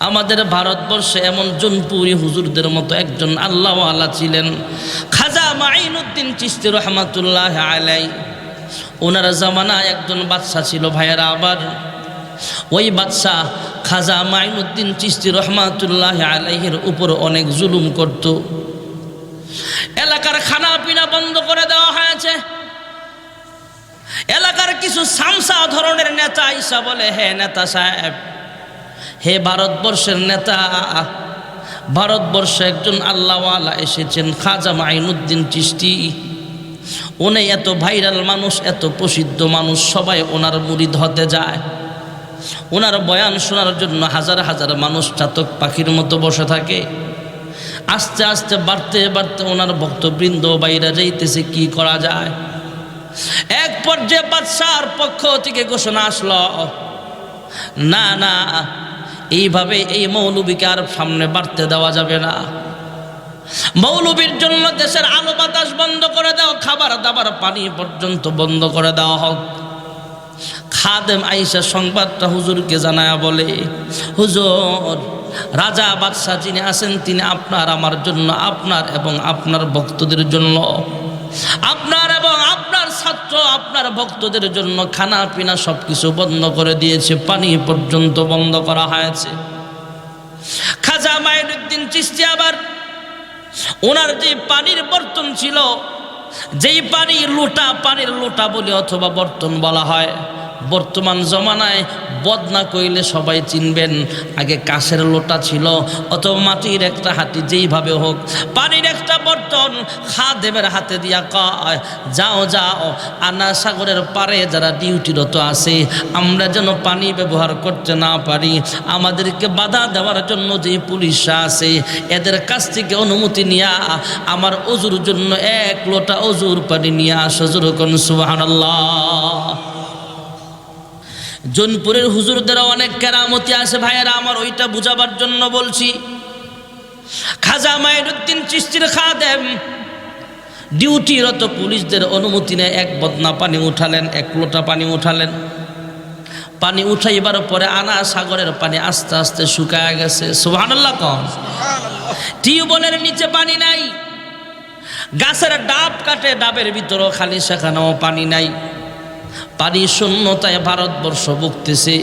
আমাদের ভারতবর্ষে এমন জনপুরি হুজুরদের মতো একজন আল্লাহওয়ালা ছিলেন। খাজা মাইনুদ্দিন চিস্তি রহমাতুল্লাহ আলাই। ওনার জামানায় একজন বাদশা ছিল ভাইয়েরা আবার। ওই বাদশাহ খাজা মাইনুদ্দিন চিস্তি রহমাতুল্লাহ আলাইহের উপর অনেক জুলুম করত। এলাকার খানা পিনা বন্ধ করে দেওয়া হয়েছে। এলাকার কিছু সামসা ধরনের নেতা ইসা বলে, হে নেতা সাহেব হে ভারতবর্ষের নেতা, ভারতবর্ষে একজন আল্লাহওয়ালা এসেছেন খাজা মাইনুদ্দিন চিস্তি উনি এত ভাইরাল মানুষ, এত প্রসিদ্ধ মানুষ, সবাই ওনার মুরিদ হতে যায়। ওনার বয়ান শোনার জন্য হাজার হাজার মানুষ চাতক পাখির মতো বসে থাকে। আস্তে আস্তে, বাড়তে বাড়তে ওনার ভক্তবৃন্দ বাইরে যাইতেছে, কি করা যায়? এক পর্যায়ে বাদশার পক্ষ থেকে ঘোষণা আসলো, না না এইভাবে এই মৌলবীকে আর সামনে বাড়তে দেওয়া যাবে না। মৌলবীর জন্য দেশের আলো বাতাস বন্ধ করে দাও, খাবার দাবার পানি পর্যন্ত বন্ধ করে দেওয়া হোক খাদেম আইসা সংবাদটা হুজুরকে জানায়া বলে, হুজুর, রাজা বাদশাহ যিনি আছেন, তিনি আপনার, আমার জন্য আপনার এবং আপনার ভক্তদের জন্য আপনার এবং আপনার ছাত্র, আপনার ভক্তদের জন্য খানা পিনা সব কিছু বন্ধ করে দিয়েছে, পানি পর্যন্ত বন্ধ করা হয়েছে। খাজা মাইনুদ্দিন চিস্তি আবার ওনার যে পানির বর্তন ছিল, যেই পানি লোটা, পানির লোটা বলে অথবা বর্তন বলা হয়, বর্তমান জমানায় বদনা কইলে সবাই চিনবেন, আগে কাশের লোটা ছিল অথবা মাটির একটা হাতি যেইভাবে হোক, পানির একটা বর্তন খাদেবের হাতে দিয়া কয়, যাও যাও, আনা সাগরের পারে যারা ডিউটিরত আছে, আমরা যেন পানি ব্যবহার করতে না পারি, আমাদেরকে বাধা দেওয়ার জন্য যে পুলিশরা আছে, এদের কাছ থেকে অনুমতি নিয়া, আমার অজুর জন্য এক লোটা অজুর পানি নিয়ে আসো যেরকম সুবাহ জোনপুরের হুজুরদের অনেক কেরামতি আছে। ভাইয়েরা আমার ওইটা বুঝাবার জন্য বলছি। খাজা মাইনুদ্দিন চিস্তির খাদেম ডিউটিরত পুলিশদের অনুমতি নেয় এক বদনা পানি উঠালেন এক লোটা পানি উঠালেন। পানি উঠাইবার পরে আনা সাগরের পানি আস্তে আস্তে শুকায় গেছে। সুবহানাল্লাহ। টিউবওয়েলের নিচে পানি নাই। গাছের ডাব কাটে ডাবের ভিতরও খালি সেখানেও পানি নাই। পানি শূন্যতায় ভারতবর্ষ ভুগতেছে।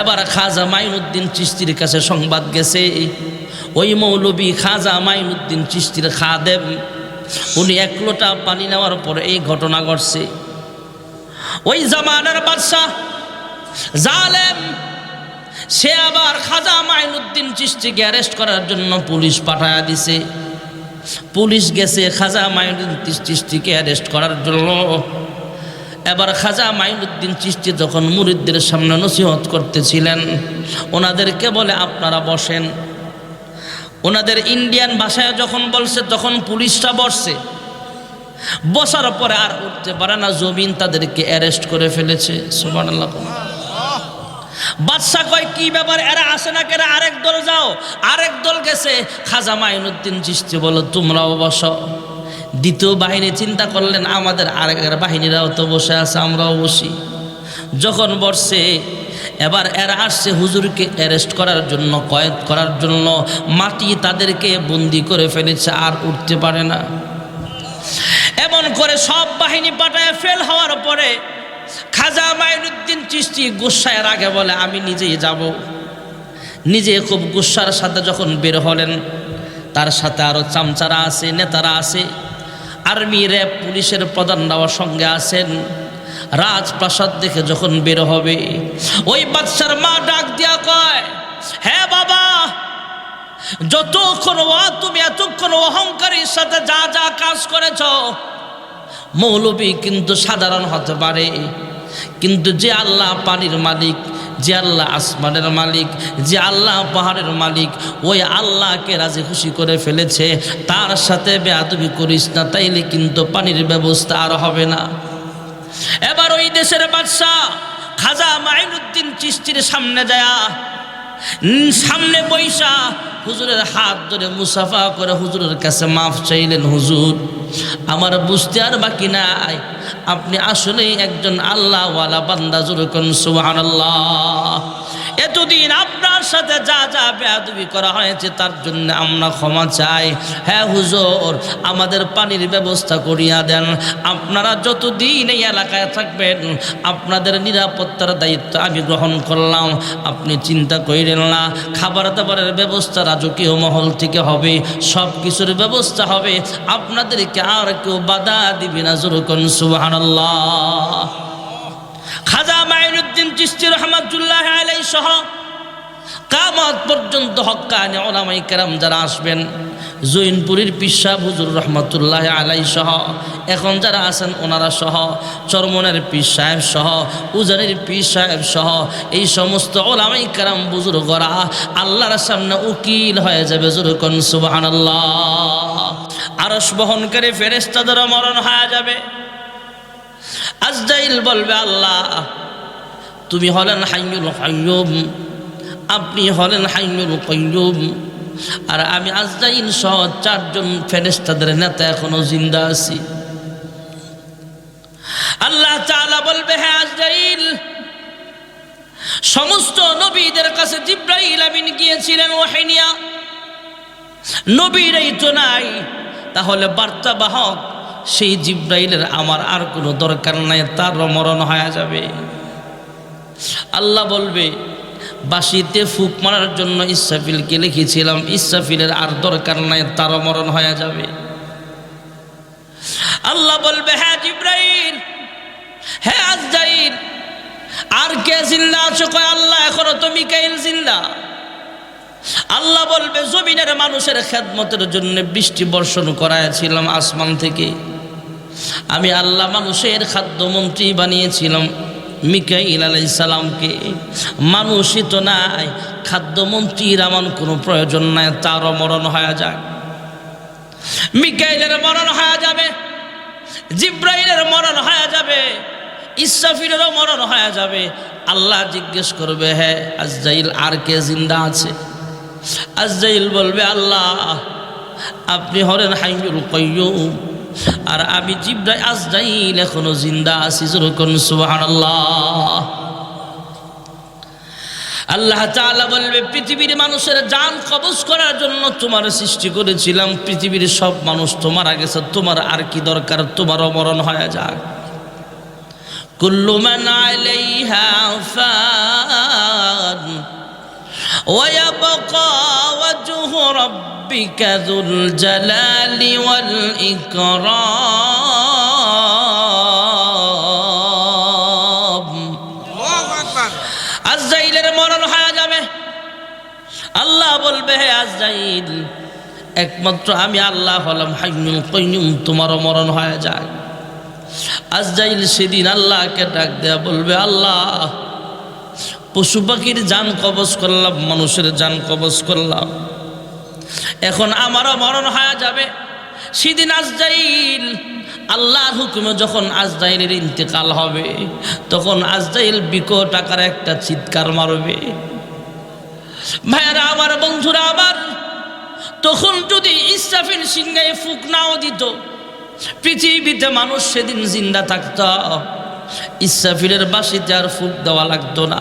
এবার খাজা মাইনুদ্দিন চিস্তির কাছে সংবাদ গেছে। ওই মৌলবী খাজা মাইনুদ্দিন চিস্তির খাদেম, উনি এক লোটা পানি নেওয়ার পরে এই ঘটনা ঘটছে। ওই জামানার বাদশাহ জালেম, সে আবার খাজা মাইনুদ্দিন চিস্তিকে অ্যারেস্ট করার জন্য পুলিশ পাঠায়া দিছে। পুলিশ গেছে খাজা মাইনুদ্দিন চিস্তিকে অ্যারেস্ট করার জন্য। এবার খাজা মাইনুদ্দিন চিস্তি যখন মুরিদদের সামনে নসিহত করতেছিলেন, ওনাদেরকে বলে, আপনারা বসেন। ওনাদের ইন্ডিয়ান ভাষায় যখন বলছে, তখন পুলিশটা বসছে। বসার পরে আর উঠতে পারে না, জমিন তাদেরকে অ্যারেস্ট করে ফেলেছে। বাদশাহ কয়, কি ব্যাপার? এরা আসে না কেরা আরেক দল যাও। আরেক দল গেছে, খাজা মাইনুদ্দিন চিস্তি বলো, তোমরাও বসো। দ্বিতীয় বাহিনী চিন্তা করলেন, আমাদের আরেকের বাহিনীরাও তো বসে আছে, আমরাও বসি। যখন বসছে, এবার এরা আসছে হুজুরকে অ্যারেস্ট করার জন্য, কয়েদ করার জন্য, মাটি তাদেরকে বন্দি করে ফেলেছে, আর উঠতে পারে না। এমন করে সব বাহিনী পাঠায় ফেল হওয়ার পরে খাজা মাইনুদ্দিন চিস্তি গুসায় আগে বলে, আমি নিজেই যাব। নিজে খুব গুসার সাথে যখন বের হলেন, তার সাথে আরও চামচারা আছে, নেতারা আছে। আর্মি র্যাব পুলিশের প্রধানরাও সঙ্গে আছেন। রাজপ্রাসাদ দেখে যখন বের হবে, ওই বাচ্চার মা ডাক দিয়া কয় হ্যাঁ বাবা, যতক্ষণ ও তুমি এতক্ষণ অহংকারীর সাথে যা যা কাজ করেছ, মৌলবী কিন্তু সাধারণ হতে পারে। কিন্তু যে আল্লাহ পানির মালিক যে আল্লাহ আসমানের মালিক, যে আল্লাহ পাহাড়ের মালিক, ওই আল্লাহকে রাজি খুশি করে ফেলেছে। তার সাথে বেয়াদবি করিস না, তাইলে কিন্তু পানির ব্যবস্থা আর হবে না। এবার ওই দেশের বাদশাহ খাজা মাইনুদ্দিন চিস্তির সামনে যায় সামনে পয়সা হুজুরের হাত ধরে মুসাফা করে হুজুরের কাছে মাফ চাইলেন, হুজুর, আমার বুঝতে আর বাকি নাই। আপনি আসলেই একজন আল্লাহওয়ালা বান্দা জুরুকন সুবহানাল্লাহ। এতদিন আপনার সাথে যা যা বেয়াদবি করা হয়েছে, তার জন্য আমরা ক্ষমা চাই। হ্যাঁ হুজুর, আমাদের পানির ব্যবস্থা করিয়া দেন। আপনারা যতদিন এই এলাকায় থাকবেন, আপনাদের নিরাপত্তার দায়িত্ব আমি গ্রহণ করলাম। আপনি চিন্তা করিলেন না, খাবার দাবারের ব্যবস্থা রাজকীয় মহল থেকে হবে সব কিছুর ব্যবস্থা হবে। আপনাদেরকে আর কেউ বাধা দিবি না জোরকন সুবহানাল্লাহ। খাজা মাইনুদ্দিন চিস্তি রহমাতুল্লাহ আলাই সহ কামত পর্যন্ত হক্কানি ওলামাই কেরাম যারা আসবেন, জৈনপুরীর পিসা হুজুর রহমতুল্লাহ আলাই সহ, এখন যারা আছেন ওনারা সহ, চরমনের পীর সাহেব সহ, উজানের পীর সাহেব সহ, এই সমস্ত ওলামাই কেরাম বুজুর্গরা আল্লাহর সামনে উকিল হয়ে যাবে জুরকন সুবাহান আরস বহনকারী ফেরেস্তাদের মরণ হয়ে যাবে। আজদাইল বলবে, আল্লাহ, তুমি হলেন হাইয়ুল কাইয়ুম, আপনি হলেন হাইয়ুল কাইয়ুম, আর আমি আজদাইল সহ চারজন ফেরেস্তাদের নেতা এখনও জিন্দা আছি। আল্লাহ তাআলা বলবে হ্যাঁ আজদাইল সমস্ত নবীদের কাছে জিব্রাইল আমিন গিয়েছিলেন, ওয়াহিনিয়া। নবীরাই তো নাই তাহলে বার্তা বাহক সেই জিব্রাইলের আমার আর কোনো দরকার নাই, তার মরণ হয়ে যাবে। আল্লাহ বলবে বাসিতে ফুক মারার জন্য ইসাফিলকে লিখেছিলাম ইসাফিলের আর দরকার নাই, তারও মরণ হয়ে যাবে। আল্লাহ বলবে হ্যাঁ জিব্রাইল হ্যাঁ আজরাইল, আর কে জিন্দা আছো কয় আল্লাহ, এখনও তো মিকাইল জিন্দা? আল্লাহ বলবে, জমিনের মানুষের খেদমতের জন্য বৃষ্টি বর্ষণ করাইছিলাম আসমান থেকে। আমি আল্লাহ মানুষের খাদ্যমন্ত্রী বানিয়েছিলাম, মিকাইল আলাই সালামকে মানুষই তো নাই, খাদ্যমন্ত্রীর এমন কোনো প্রয়োজন নাই, তারও মরণ হয়ে যাক। মিকাইলের মরণ হয়ে যাবে, জিব্রাইলের মরণ হয়ে যাবে ইসাফিরেরও মরণ হয়ে যাবে। আল্লাহ জিজ্ঞেস করবে হ্যাঁ আজরাইল, আর কে জিন্দা আছে? আজরাইল বলবে, আল্লাহ, আপনি হরেন হাইয়ুল কয়ুম আর আমি জিব্রাই আজরাইল এখনও জিন্দা আছি যেরকম সুবহানাল্লাহ। আল্লাহ তাআলা বলবে, পৃথিবীর মানুষের জান কবজ করার জন্য তোমার সৃষ্টি করেছিলাম, পৃথিবীর সব মানুষ তোমার গেছে তোমার আর কি দরকার তোমারও মরণ হয়ে যাক। কুল্লু মান ফান ويبقى وجه ربك ذو الجلال والإكرام আজরাইলের মরণ হয়ে যাবে আল্লাহ বলবে হে আজরাইল একমাত্র আমি আল্লাহ হলাম হাইনুল কইনুম তোমারও মরণ হয়ে যায় আজরাইল সেদিন আল্লাহকে ডাক দেয়া বলবে আল্লাহ পশু পাখির যান কবজ করলাম, মানুষের যান কবজ করলাম। এখন আমারও মরণ হয়ে যাবে। সেদিন আজরাইল, আল্লাহর হুকুমে যখন আজরাইলের ইন্তেকাল হবে, তখন আজরাইল বিকট আকার একটা চিৎকার মারবে। ভাইয়ারা, আমার বন্ধুরা আবার তখন যদি ইসরাফিল সিংহায় ফুক নাও দিত, পৃথিবীতে মানুষ সেদিন জিন্দা থাকত। ইসরাফিলের বাসিতে আর ফুক দেওয়া লাগতো না।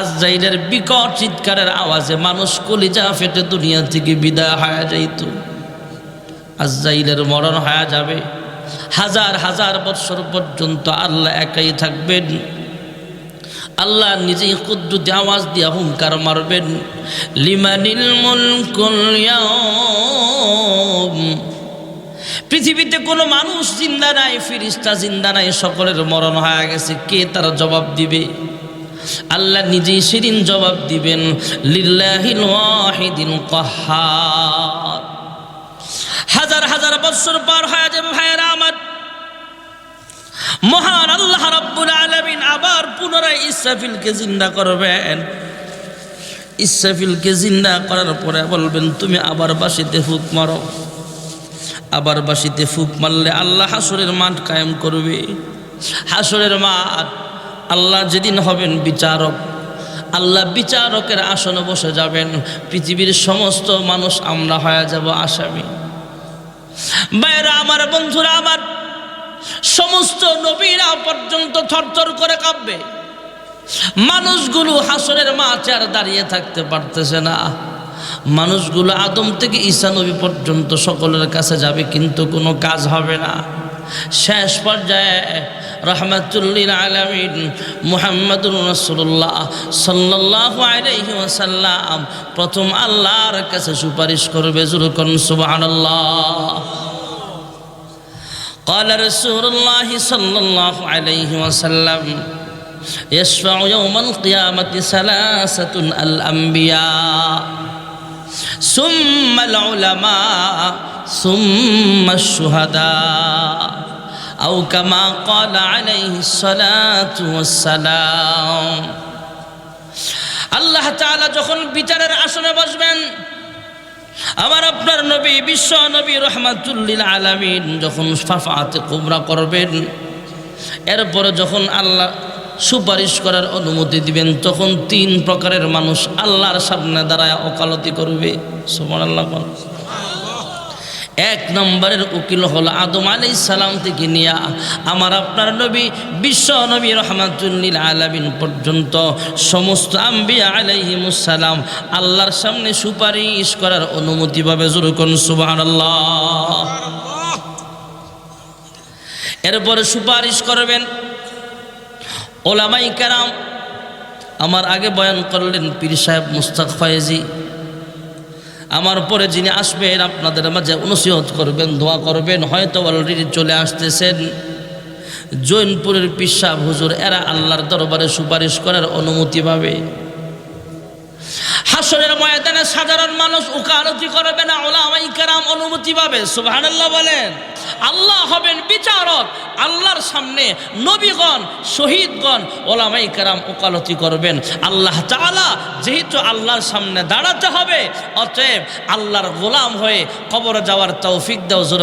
আজরাইলের বিকট চিৎকারের আওয়াজে মানুষ কলিজা ফেটে দুনিয়া থেকে বিদায় হয়ে যাইত। আজরাইলের মরণ হয়ে যাবে। হাজার হাজার বৎসর পর্যন্ত আল্লাহ একাই থাকবেন। আল্লাহ নিজেই কুদ্দুতে আওয়াজ দিয়া হুঙ্কার মারবেন। লিমানিল মুলকুল ইয়াউম পৃথিবীতে কোনো মানুষ জিন্দা নাই, ফিরিস্তা জিন্দা নাই, সকলের মরণ হয়ে গেছে। কে তার জবাব দিবে? আল্লাহ নিজেই সেদিন জবাব দিবেন লিল্লাহিল ওয়াহিদিল কাহ্হার হাজার হাজার বছর পার হয়ে যাবে ভাইয়েরা আমার। মহান আল্লাহ রাব্বুল আলামিন আবার পুনরায় ইসরাফিলকে জিন্দা করবেন। ইসরাফিলকে জিন্দা করার পরে বলবেন, তুমি আবার বাসিতে ফুক মারো। আবার বাসিতে ফুক মারলে আল্লাহ হাসরের মাঠ কায়েম করবে। হাসরের মাঠ, আল্লাহ যেদিন হবেন বিচারক, আল্লাহ বিচারকের আসনে বসে যাবেন। পৃথিবীর সমস্ত মানুষ আমরা হয়ে যাব আসামি। বাইরা আমার বন্ধুরা, আমার সমস্ত নবীরা পর্যন্ত থরথর করে কাঁপবে। মানুষগুলো হাসরের মাঠে আর দাঁড়িয়ে থাকতে পারতেছে না। মানুষগুলো আদম থেকে ঈসা নবী পর্যন্ত সকলের কাছে যাবে কিন্তু কোনো কাজ হবে না শেষ পর্যায়ে রহমাতুল্লিল আলমিন মুহাম্মদুর রসুল্লাহ সাল্লাহ আলাইহি ওয়াসাল্লাম প্রথম আল্লাহর কাছে সুপারিশ করবে জুরুকন সুবহানাল্লাহ قال رسول الله صلى الله عليه وسلم يشفع يوم القيامة ثلاثة الأنبياء ثم العلماء ثم الشهداء أو كما قال عليه الصلاة والسلام আল্লাহ তাআলা যখন বিচারের আসনে বসবেন আমার আপনার নবী বিশ্ব নবী রহমাতুল্লিল আলামিন যখন ফাফাতে কুবরা করবেন এরপরে যখন আল্লাহ সুপারিশ করার অনুমতি দিবেন তখন তিন প্রকারের মানুষ আল্লাহর সামনে দাঁড়ায় ওকালতি করবে। সুমান আল্লাহ এক নম্বরের উকিল হল আদম আলাই সালাম থেকে নিয়া আমার আপনার নবী বিশ্ব নবী রহমাতুল্লিল আলামিন পর্যন্ত সমস্ত আম্বিয়া আলাইহিমুসালাম আল্লাহর সামনে সুপারিশ করার অনুমতি পাবে। জুরুকন সুবাহ এরপরে সুপারিশ করবেন ওলামাই কেরাম, আমার আগে বয়ান করলেন পীর সাহেব মুস্তাক ফয়েজি। আমার পরে যিনি আসবেন, আপনাদের মাঝে অনুসিহত করবেন, দোয়া করবেন, হয়তো অলরেডি চলে আসতেছেন। জৈনপুরের পিসাব হুজুর, এরা আল্লাহর দরবারে সুপারিশ করার অনুমতি পাবে। হাসরের ময়দানে সাধারণ মানুষ উকালতি করবে না ওলামাই কেরাম অনুমতি পাবে, সুবহানাল্লাহ বলেন। আল্লাহ হবেন বিচারক, আল্লাহর সামনে নবীগণ, শহীদগণ ওলামাই কেরাম ওকালতি করবেন। আল্লাহ তাআলা যেহেতু আল্লাহর সামনে দাঁড়াতে হবে, অতএব আল্লাহর গোলাম হয়ে কবরে যাওয়ার তৌফিক দাও, জোর